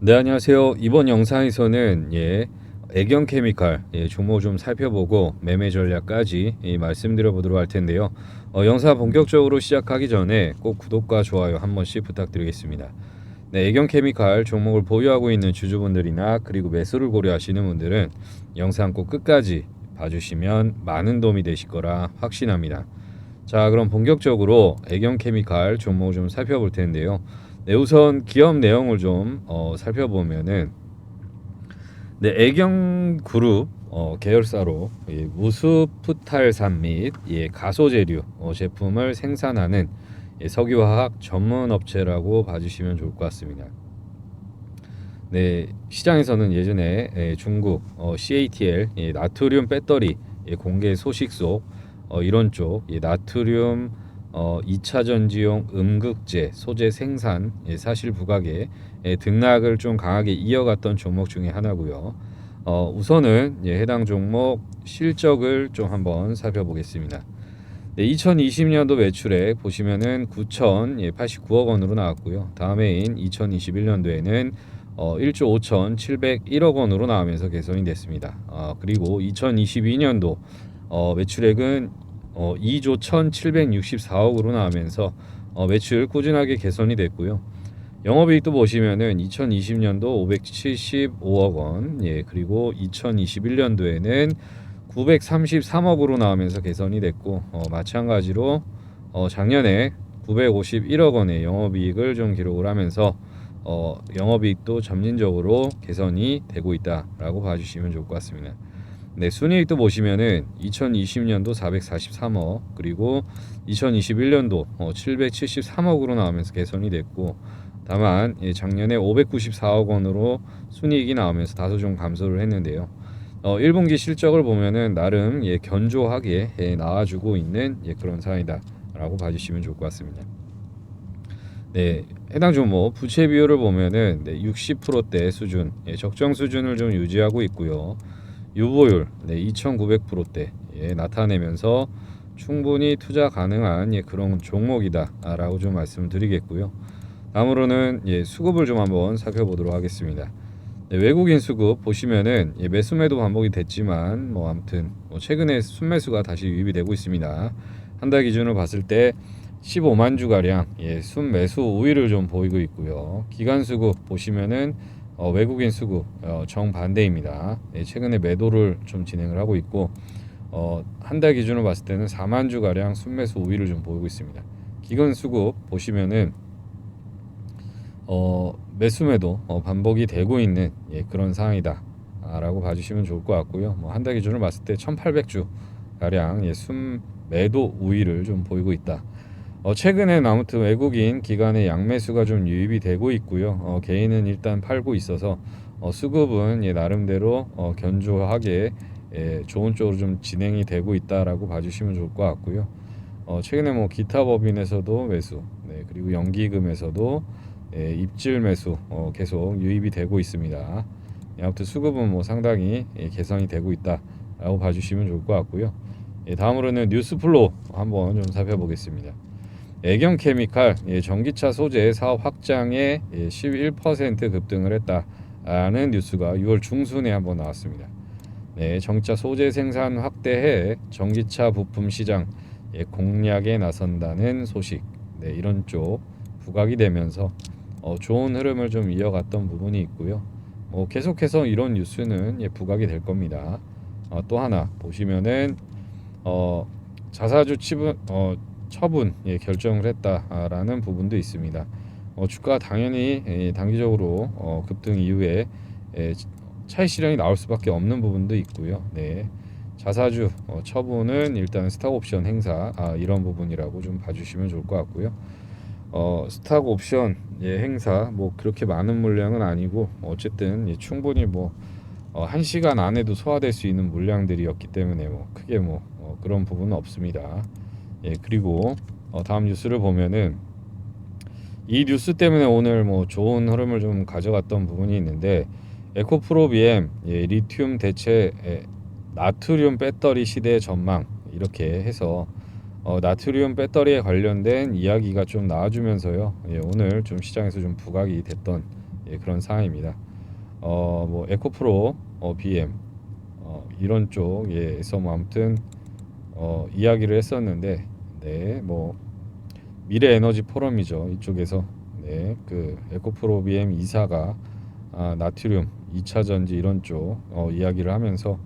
네, 안녕하세요. 이번 영상에서는 예, 애경 케미칼 예, 종목 좀 살펴보고 매매 전략까지 예, 말씀드려 보도록 할 텐데요. 어, 영상 본격적으로 시작하기 전에 꼭 구독과 좋아요 한 번씩 부탁드리겠습니다. 네, 애경 케미칼 종목을 보유하고 있는 주주분들이나 그리고 매수를 고려하시는 분들은 영상 꼭 끝까지 봐주시면 많은 도움이 되실 거라 확신합니다. 자, 그럼 본격적으로 애경 케미칼 종목을 좀 살펴볼 텐데요. 네, 우선 기업 내용을 좀 어, 살펴보면은 네, 애경 그룹 어, 계열사로 예, 무수푸탈산 및 예, 가소재류 어, 제품을 생산하는 예, 석유화학 전문 업체라고 봐주시면 좋을 것 같습니다. 네, 시장에서는 예전에 예, 중국 어, CATL 예, 나트륨 배터리 예, 공개 소식 속 어, 이런 쪽 예, 나트륨 어, 2차 전지용 음극재 소재 생산 예, 사실 부각에 예, 등락을 좀 강하게 이어갔던 종목 중에 하나고요. 어, 우선은 예, 해당 종목 실적을 좀 한번 살펴보겠습니다. 네, 2020년도 매출액 보시면은 9,089억 원으로 나왔고요. 다음해인 2021년도에는 어, 1조 5,701억 원으로 나오면서 개선이 됐습니다. 어, 그리고 2022년도 어, 매출액은 어, 2조 1,764억으로 나오면서 어, 매출 꾸준하게 개선이 됐고요. 영업이익도 보시면은 2020년도 575억 원, 예 그리고 2021년도에는 933억으로 나오면서 개선이 됐고 어, 마찬가지로 어, 작년에 951억 원의 영업이익을 좀 기록을 하면서 어, 영업이익도 점진적으로 개선이 되고 있다라고 봐주시면 좋을 것 같습니다. 네, 순이익도 보시면은 2020년도 443억 그리고 2021년도 어, 773억으로 나오면서 개선이 됐고 다만 예, 작년에 594억 원으로 순이익이 나오면서 다소 좀 감소를 했는데요. 어, 1분기 실적을 보면은 나름 예, 견조하게 예, 나와주고 있는 예, 그런 상황이다라고 봐주시면 좋을 것 같습니다. 네, 해당 종목 부채 비율을 보면은 네, 60%대 수준, 예, 적정 수준을 좀 유지하고 있고요. 유보율 네, 2,900%대 예, 나타내면서 충분히 투자 가능한 예, 그런 종목이다라고 좀 말씀드리겠고요. 다음으로는 예, 수급을 좀 한번 살펴보도록 하겠습니다. 네, 외국인 수급 보시면은 예, 매수 매도 반복이 됐지만 뭐 아무튼 뭐 최근에 순매수가 다시 유입이 되고 있습니다. 한 달 기준으로 봤을 때 15만 주 가량 예, 순매수 우위를 좀 보이고 있고요. 기간 수급 보시면은 어, 외국인 수급 어, 정반대입니다. 예, 최근에 매도를 좀 진행을 하고 있고 어, 한 달 기준으로 봤을 때는 4만 주 가량 순매수 우위를 좀 보이고 있습니다. 기간 수급 보시면은 어, 매수매도 어, 반복이 되고 있는 예, 그런 상황이다라고 봐주시면 좋을 것 같고요. 뭐 한 달 기준으로 봤을 때 1,800주 가량 예, 순매도 우위를 좀 보이고 있다. 어, 최근엔 아무튼 외국인 기관의 양매수가 좀 유입이 되고 있고요. 어, 개인은 일단 팔고 있어서 어, 수급은 예, 나름대로 어, 견조하게 예, 좋은 쪽으로 좀 진행이 되고 있다라고 봐주시면 좋을 것 같고요. 어, 최근에 뭐 기타 법인에서도 매수, 네, 그리고 연기금에서도 예, 입질 매수 어, 계속 유입이 되고 있습니다. 예, 아무튼 수급은 뭐 상당히 예, 개선이 되고 있다라고 봐주시면 좋을 것 같고요. 예, 다음으로는 뉴스플로 한번 좀 살펴보겠습니다. 애경 케미칼 예, 전기차 소재 사업 확장에 예, 11% 급등을 했다라는 뉴스가 6월 중순에 한번 나왔습니다. 네, 전기차 소재 생산 확대해 전기차 부품 시장 예, 공략에 나선다는 소식. 네, 이런 쪽 부각이 되면서 어, 좋은 흐름을 좀 이어갔던 부분이 있고요. 뭐 계속해서 이런 뉴스는 예, 부각이 될 겁니다. 어, 또 하나 보시면은 어, 자사주 치분 어, 처분 예, 결정을 했다라는 부분도 있습니다. 어, 주가 당연히 예, 단기적으로 어, 급등 이후에 예, 차익 실현이 나올 수밖에 없는 부분도 있고요. 네. 자사주 어, 처분은 일단 스탁 옵션 행사 아, 이런 부분이라고 좀 봐주시면 좋을 것 같고요. 어, 스탁 옵션 예, 행사 뭐 그렇게 많은 물량은 아니고 어쨌든 예, 충분히 뭐 어, 한 시간 안에도 소화될 수 있는 물량들이었기 때문에 뭐 크게 뭐 어, 그런 부분은 없습니다. 예, 그리고 어, 다음 뉴스를 보면은 이 뉴스 때문에 오늘 뭐 좋은 흐름을 좀 가져갔던 부분이 있는데 에코프로 BM 예, 리튬 대체 예, 나트륨 배터리 시대 전망 이렇게 해서 어, 나트륨 배터리에 관련된 이야기가 좀 나와주면서요 예, 오늘 좀 시장에서 좀 부각이 됐던 예, 그런 상황입니다. 어, 뭐 에코프로 어, BM 어, 이런 쪽에서 뭐 아무튼 어, 이야기를 했었는데 네, 뭐 미래 에너지 포럼이죠. 이쪽에서 네, 그 에코프로 BM 이사가 아, 나트륨 2차 전지 이런 쪽 어, 이야기를 하면서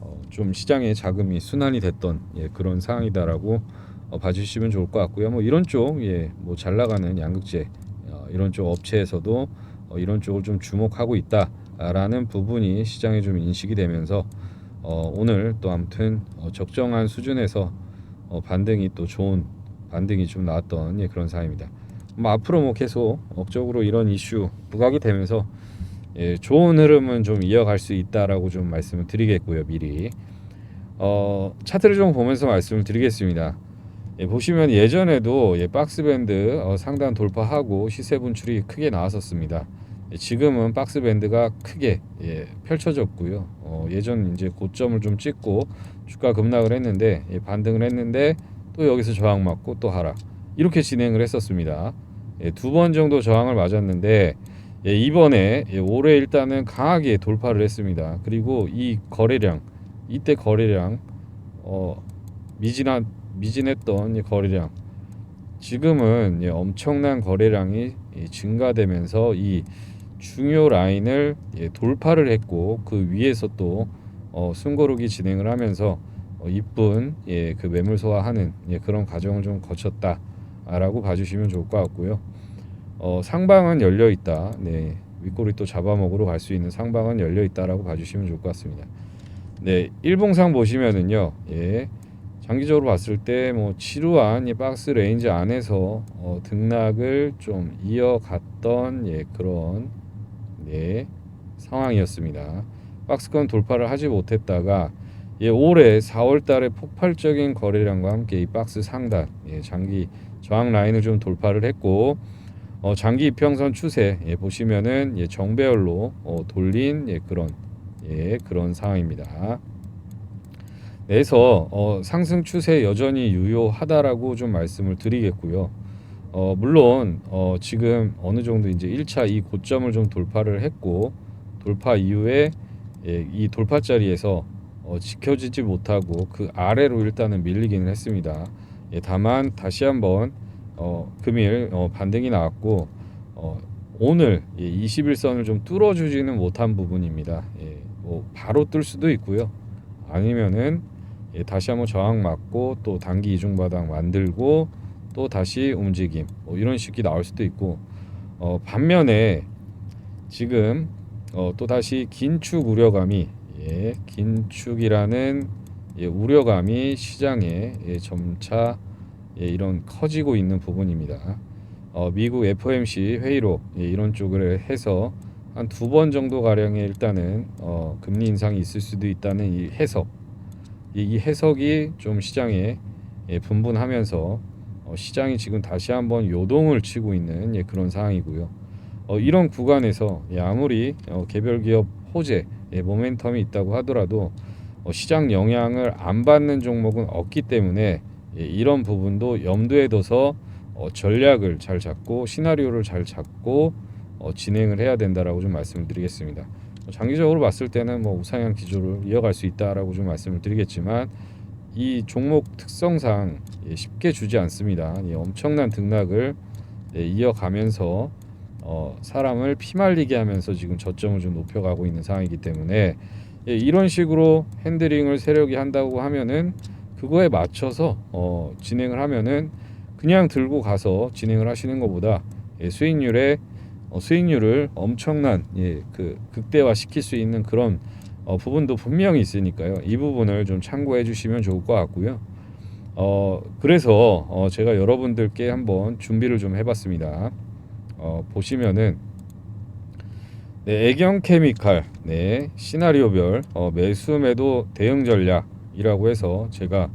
어, 좀 시장에 자금이 순환이 됐던 예, 그런 상황이다라고 어, 봐주시면 좋을 것 같고요. 뭐 이런 쪽, 예, 뭐 잘 나가는 양극재 어, 이런 쪽 업체에서도 어, 이런 쪽을 좀 주목하고 있다라는 부분이 시장에 좀 인식이 되면서 어, 오늘 또 아무튼 어, 적정한 수준에서 어, 반등이 또 좋은 반등이 좀 나왔던 예, 그런 상황입니다. 뭐 앞으로 뭐 계속 업적으로 이런 이슈 부각이 되면서 예, 좋은 흐름은 좀 이어갈 수 있다라고 좀 말씀을 드리겠고요 미리 어, 차트를 좀 보면서 말씀을 드리겠습니다. 예, 보시면 예전에도 예, 박스밴드 어, 상단 돌파하고 시세 분출이 크게 나왔었습니다. 예, 지금은 박스 밴드가 크게 예, 펼쳐졌고요. 어, 예전 이제 고점을 좀 찍고 주가 급락을 했는데 예, 반등을 했는데 또 여기서 저항 맞고 또 하락 이렇게 진행을 했었습니다. 예, 두번 정도 저항을 맞았는데 예, 이번에 예, 올해 일단은 강하게 돌파를 했습니다. 그리고 이 거래량 이때 거래량 어, 미진한 미진했던 이 거래량 지금은 예, 엄청난 거래량이 예, 증가되면서 이 중요 라인을 예, 돌파를 했고 그 위에서 또 어, 숨고르기 진행을 하면서 어, 이쁜 예, 그 매물 소화하는 예, 그런 과정을 좀 거쳤다라고 봐주시면 좋을 것 같고요. 어, 상방은 열려 있다. 네, 윗꼬리 또 잡아먹으러 갈 수 있는 상방은 열려 있다라고 봐주시면 좋을 것 같습니다. 네, 일봉상 보시면은요, 예, 장기적으로 봤을 때 뭐 지루한 이 박스 레인지 안에서 어, 등락을 좀 이어갔던 예, 그런 네, 상황이었습니다. 박스권 돌파를 하지 못했다가 예, 올해 4월 달에 폭발적인 거래량과 함께 이 박스 상단 예, 장기 저항 라인을 좀 돌파를 했고 어, 장기 이평선 추세 예, 보시면은 예, 정배열로 어, 돌린 예, 그런 예, 그런 상황입니다. 그래서 어, 상승 추세 여전히 유효하다라고 좀 말씀을 드리겠고요. 어, 물론 어, 지금 어느 정도 이제 1차 이 고점을 좀 돌파를 했고 돌파 이후에 예, 이 돌파 자리에서 어, 지켜지지 못하고 그 아래로 일단은 밀리기는 했습니다. 예, 다만 다시 한번 어, 금일 어, 반등이 나왔고 어, 오늘 예, 21선을 좀 뚫어주지는 못한 부분입니다. 예, 뭐 바로 뚫을 수도 있고요. 아니면은 예, 다시 한번 저항 맞고 또 단기 이중 바닥 만들고 또 다시 움직임 뭐 이런 식이 나올 수도 있고 어, 반면에 지금 어, 또 다시 긴축 우려감이 예, 긴축이라는 예, 우려감이 시장에 예, 점차 예, 이런 커지고 있는 부분입니다. 어, 미국 FOMC 회의록 예, 이런 쪽을 해서 한 두 번 정도 가량의 일단은 어, 금리 인상이 있을 수도 있다는 이 해석 이, 이 해석이 좀 시장에 예, 분분하면서 어, 시장이 지금 다시 한번 요동을 치고 있는 예, 그런 상황이고요. 어, 이런 구간에서 예, 아무리 어, 개별 기업 호재 예, 모멘텀이 있다고 하더라도 어, 시장 영향을 안 받는 종목은 없기 때문에 예, 이런 부분도 염두에 둬서 어, 전략을 잘 잡고 시나리오를 잘 잡고 어, 진행을 해야 된다라고 좀 말씀을 드리겠습니다. 어, 장기적으로 봤을 때는 뭐 우상향 기조를 이어갈 수 있다라고 좀 말씀을 드리겠지만 이 종목 특성상 예, 쉽게 주지 않습니다. 예, 엄청난 등락을 예, 이어가면서 어, 사람을 피말리게 하면서 지금 저점을 좀 높여가고 있는 상황이기 때문에 예, 이런 식으로 핸들링을 세력이 한다고 하면은 그거에 맞춰서 어, 진행을 하면은 그냥 들고 가서 진행을 하시는 것보다 예, 수익률에 어, 수익률을 엄청난 예, 그 극대화 시킬 수 있는 그런 어, 부분도 분명히 있으니까요. 이 부분을 좀 참고해 주시면 좋을 것 같고요. 어, 그래서 어, 제가 여러분들께 한번 준비를 좀 해봤습니다. 어, 보시면은 네, 애경 케미칼 네, 시나리오별 어, 매수 매도 대응 전략이라고 해서 제가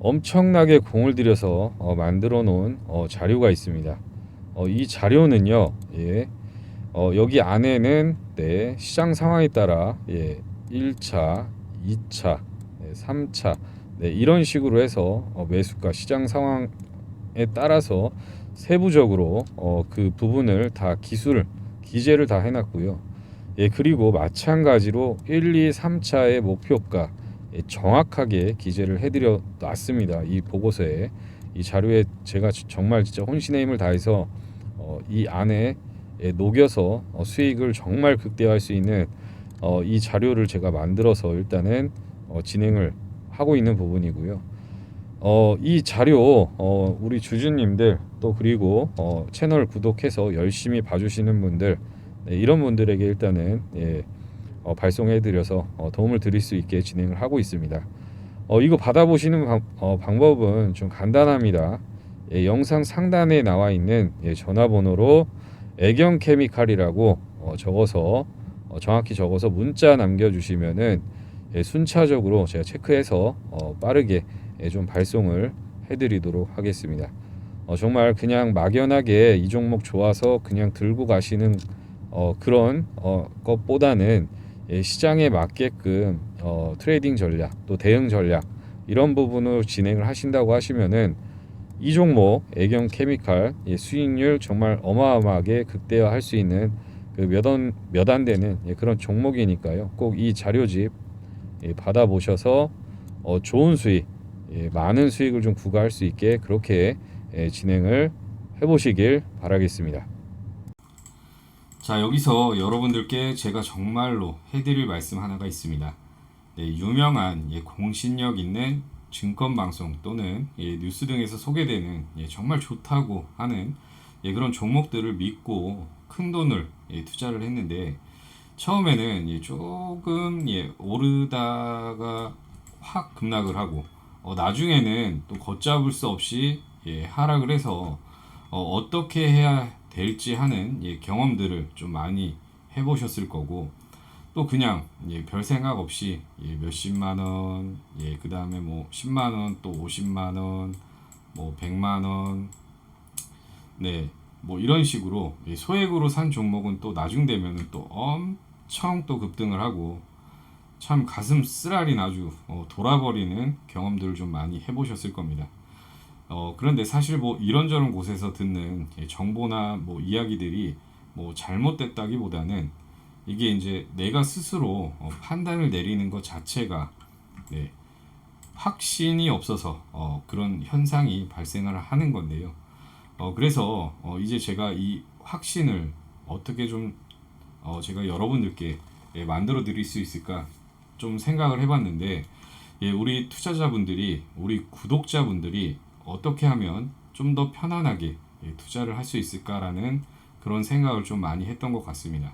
엄청나게 공을 들여서 어, 만들어 놓은 어, 자료가 있습니다. 어, 이 자료는요, 예, 어, 여기 안에는 네, 시장 상황에 따라 예, 1차, 2차, 네, 3차 네, 이런 식으로 해서 어, 매수가 시장 상황에 따라서 세부적으로 어, 그 부분을 다 기술 기재를 다 해놨고요. 예, 그리고 마찬가지로 1, 2, 3차의 목표가 예, 정확하게 기재를 해드려 놨습니다. 이 보고서에 이 자료에 제가 지- 정말 진짜 혼신의 힘을 다해서 어, 이 안에 예, 녹여서 어, 수익을 정말 극대화할 수 있는 어, 이 자료를 제가 만들어서 일단은 어, 진행을 하고 있는 부분이고요. 어, 이 자료 어, 우리 주주님들 또 그리고 어, 채널 구독해서 열심히 봐주시는 분들 네, 이런 분들에게 일단은 예, 어, 발송해드려서 어, 도움을 드릴 수 있게 진행을 하고 있습니다. 어, 이거 받아보시는 방, 어, 방법은 좀 간단합니다. 예, 영상 상단에 나와 있는 예, 전화번호로 애경 케미칼이라고 어, 적어서 어, 정확히 적어서 문자 남겨주시면은 예, 순차적으로 제가 체크해서 어, 빠르게 예, 좀 발송을 해드리도록 하겠습니다. 어, 정말 그냥 막연하게 이 종목 좋아서 그냥 들고 가시는 어, 그런 어, 것보다는 예, 시장에 맞게끔 어, 트레이딩 전략 또 대응 전략 이런 부분을 진행을 하신다고 하시면은 이 종목 애경 케미칼 예, 수익률 정말 어마어마하게 극대화할 수 있는 그 몇원 몇안 되는 예, 그런 종목이니까요. 꼭 이 자료집 예, 받아보셔서 어, 좋은 수익, 예, 많은 수익을 좀 구가할 수 있게 그렇게 예, 진행을 해보시길 바라겠습니다. 자 여기서 여러분들께 제가 정말로 해드릴 말씀 하나가 있습니다. 네, 유명한 예, 공신력 있는 증권 방송 또는 예, 뉴스 등에서 소개되는 예, 정말 좋다고 하는 예, 그런 종목들을 믿고 큰 돈을 예, 투자를 했는데 처음에는 예, 조금 예, 오르다가 확 급락을 하고 어, 나중에는 또 걷잡을 수 없이 예, 하락을 해서 어, 어떻게 해야 될지 하는 예, 경험들을 좀 많이 해보셨을 거고 또 그냥 예, 별 생각 없이 예, 몇십만 원, 예, 그 다음에 뭐 10만 원, 또 50만 원, 뭐 100만 원, 네, 뭐 이런 식으로 예, 소액으로 산 종목은 또 나중 되면은 또 엄청 또 급등을 하고 참 가슴 쓰라린 아주 어, 돌아버리는 경험들을 좀 많이 해보셨을 겁니다. 어, 그런데 사실 뭐 이런저런 곳에서 듣는 예, 정보나 뭐 이야기들이 뭐 잘못됐다기보다는 이게 이제 내가 스스로 어, 판단을 내리는 것 자체가 네, 확신이 없어서 어, 그런 현상이 발생을 하는 건데요. 어, 그래서 어, 이제 제가 이 확신을 어떻게 좀 어, 제가 여러분들께 예, 만들어 드릴 수 있을까 좀 생각을 해봤는데 예, 우리 투자자분들이 우리 구독자분들이 어떻게 하면 좀 더 편안하게 예, 투자를 할 수 있을까라는 그런 생각을 좀 많이 했던 것 같습니다.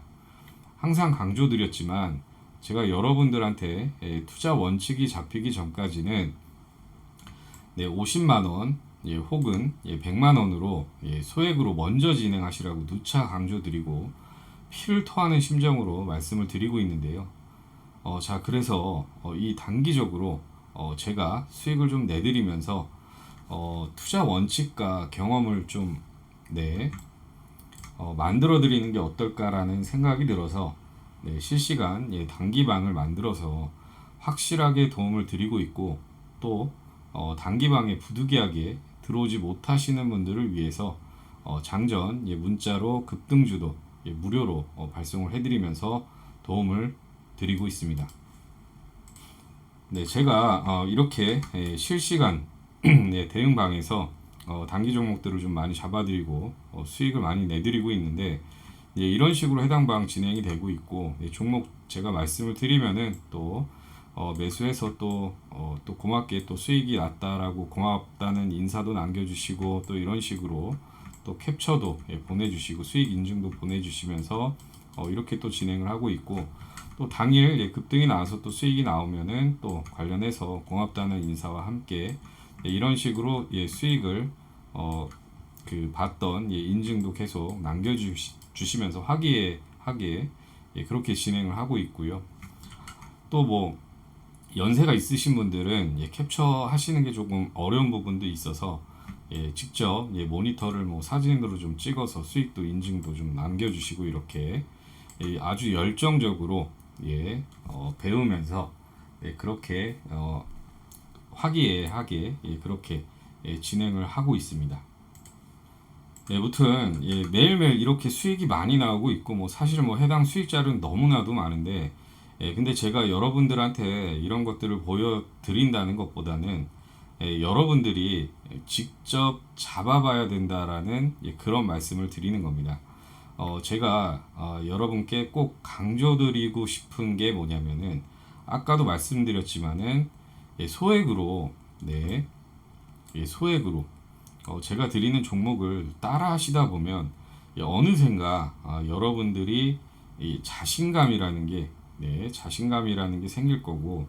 항상 강조드렸지만 제가 여러분들한테 예, 투자 원칙이 잡히기 전까지는 네, 50만 원 예, 혹은 예, 100만 원으로 예, 소액으로 먼저 진행하시라고 누차 강조드리고 피를 토하는 심정으로 말씀을 드리고 있는데요. 어, 자 그래서 어, 이 단기적으로 어, 제가 수익을 좀 내드리면서 어, 투자 원칙과 경험을 좀 네, 어, 만들어 드리는 게 어떨까라는 생각이 들어서 네, 실시간 예, 단기방을 만들어서 확실하게 도움을 드리고 있고 또 어, 단기방에 부득이하게 들어오지 못하시는 분들을 위해서 어, 장전 예, 문자로 급등주도 예, 무료로 어, 발송을 해드리면서 도움을 드리고 있습니다. 네, 제가 어, 이렇게 예, 실시간 예, 대응방에서 어, 단기 종목들을 좀 많이 잡아드리고 어, 수익을 많이 내드리고 있는데 예, 이런 식으로 해당 방 진행이 되고 있고 예, 종목 제가 말씀을 드리면은 또 어, 매수해서 또, 어, 또 고맙게 또 수익이 났다라고 고맙다는 인사도 남겨주시고 또 이런 식으로 또 캡처도 예, 보내주시고 수익 인증도 보내주시면서 어, 이렇게 또 진행을 하고 있고 또 당일 예, 급등이 나와서 또 수익이 나오면은 또 관련해서 고맙다는 인사와 함께 예, 이런 식으로 예, 수익을 어, 그 받던 예, 인증도 계속 남겨주시면서 화기애하게 예, 그렇게 진행을 하고 있고요. 또뭐 연세가 있으신 분들은 예, 캡처 하시는 게 조금 어려운 부분도 있어서 예, 직접 예, 모니터를 뭐 사진으로 좀 찍어서 수익도 인증도 좀 남겨주시고 이렇게 예, 아주 열정적으로 예, 어, 배우면서 예, 그렇게 어, 화기애애하게 예, 그렇게 예, 진행을 하고 있습니다. 네, 무튼 예, 매일매일 이렇게 수익이 많이 나오고 있고 뭐 사실은 뭐 해당 수익자는 너무나도 많은데 예, 근데 제가 여러분들한테 이런 것들을 보여드린다는 것보다는 예, 여러분들이 직접 잡아봐야 된다라는 예, 그런 말씀을 드리는 겁니다. 어, 제가 어, 여러분께 꼭 강조드리고 싶은 게 뭐냐면은 아까도 말씀드렸지만은 예, 소액으로 네, 예, 소액으로 어, 제가 드리는 종목을 따라 하시다 보면 예, 어느샌가 아, 여러분들이 이 자신감이라는 게 네, 자신감이라는 게 생길 거고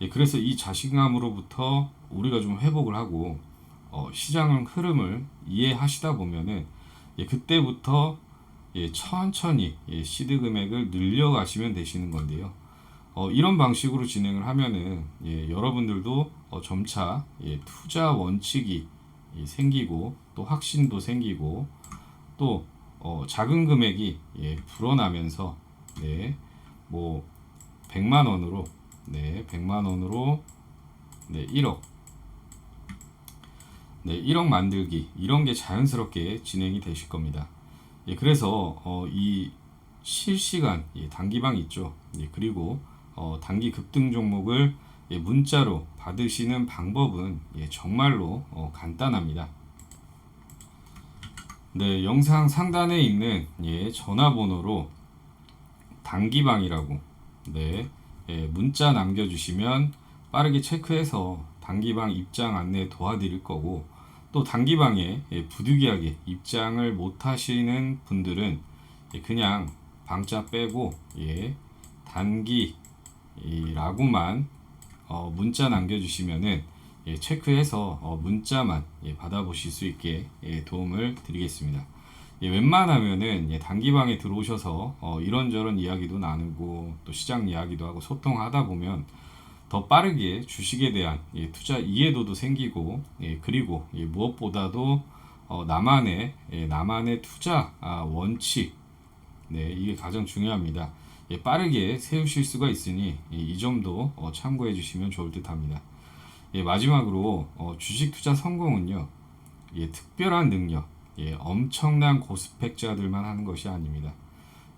예, 그래서 이 자신감으로부터 우리가 좀 회복을 하고 어, 시장 흐름을 이해하시다 보면은 예, 그때부터 예, 천천히 예, 시드 금액을 늘려가시면 되시는 건데요. 어, 이런 방식으로 진행을 하면은 예, 여러분들도 어, 점차 예, 투자 원칙이 예, 생기고 또 확신도 생기고 또 어, 작은 금액이 예, 불어나면서 네, 뭐 100만 원으로 네, 100만 원으로 네, 1억 네, 1억 만들기 이런 게 자연스럽게 진행이 되실 겁니다. 예, 그래서 어, 이 실시간 예, 단기방 있죠. 예, 그리고 어, 단기 급등 종목을 예, 문자로 받으시는 방법은 예, 정말로 어, 간단합니다. 네, 영상 상단에 있는 예, 전화번호로 단기방이라고 네, 예, 문자 남겨주시면 빠르게 체크해서 단기방 입장 안내 도와드릴 거고 또 단기방에 예, 부득이하게 입장을 못 하시는 분들은 예, 그냥 방자 빼고 예, 단기라고만 어, 문자 남겨주시면은 예, 체크해서 어, 문자만 예, 받아보실 수 있게 예, 도움을 드리겠습니다. 예, 웬만하면은 예, 단기방에 들어오셔서 어, 이런저런 이야기도 나누고 또 시장 이야기도 하고 소통하다 보면 더 빠르게 주식에 대한 예, 투자 이해도도 생기고 예, 그리고 예, 무엇보다도 어, 나만의 예, 나만의 투자 아, 원칙 네 이게 가장 중요합니다. 예, 빠르게 세우실 수가 있으니 예, 이 점도 어, 참고해 주시면 좋을 듯합니다. 예, 마지막으로 어, 주식 투자 성공은요 예, 특별한 능력 예, 엄청난 고스펙자들만 하는 것이 아닙니다.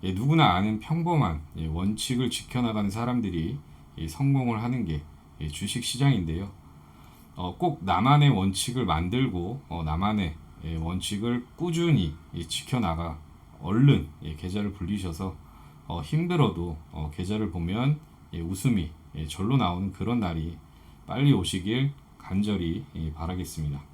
예, 누구나 아는 평범한 예, 원칙을 지켜나가는 사람들이 예, 성공을 하는 게 예, 주식 시장인데요. 어, 꼭 나만의 원칙을 만들고 어, 나만의 예, 원칙을 꾸준히 예, 지켜나가 얼른 예, 계좌를 불리셔서 어, 힘들어도 어, 계좌를 보면 예, 웃음이 예, 절로 나오는 그런 날이 빨리 오시길 간절히 예, 바라겠습니다.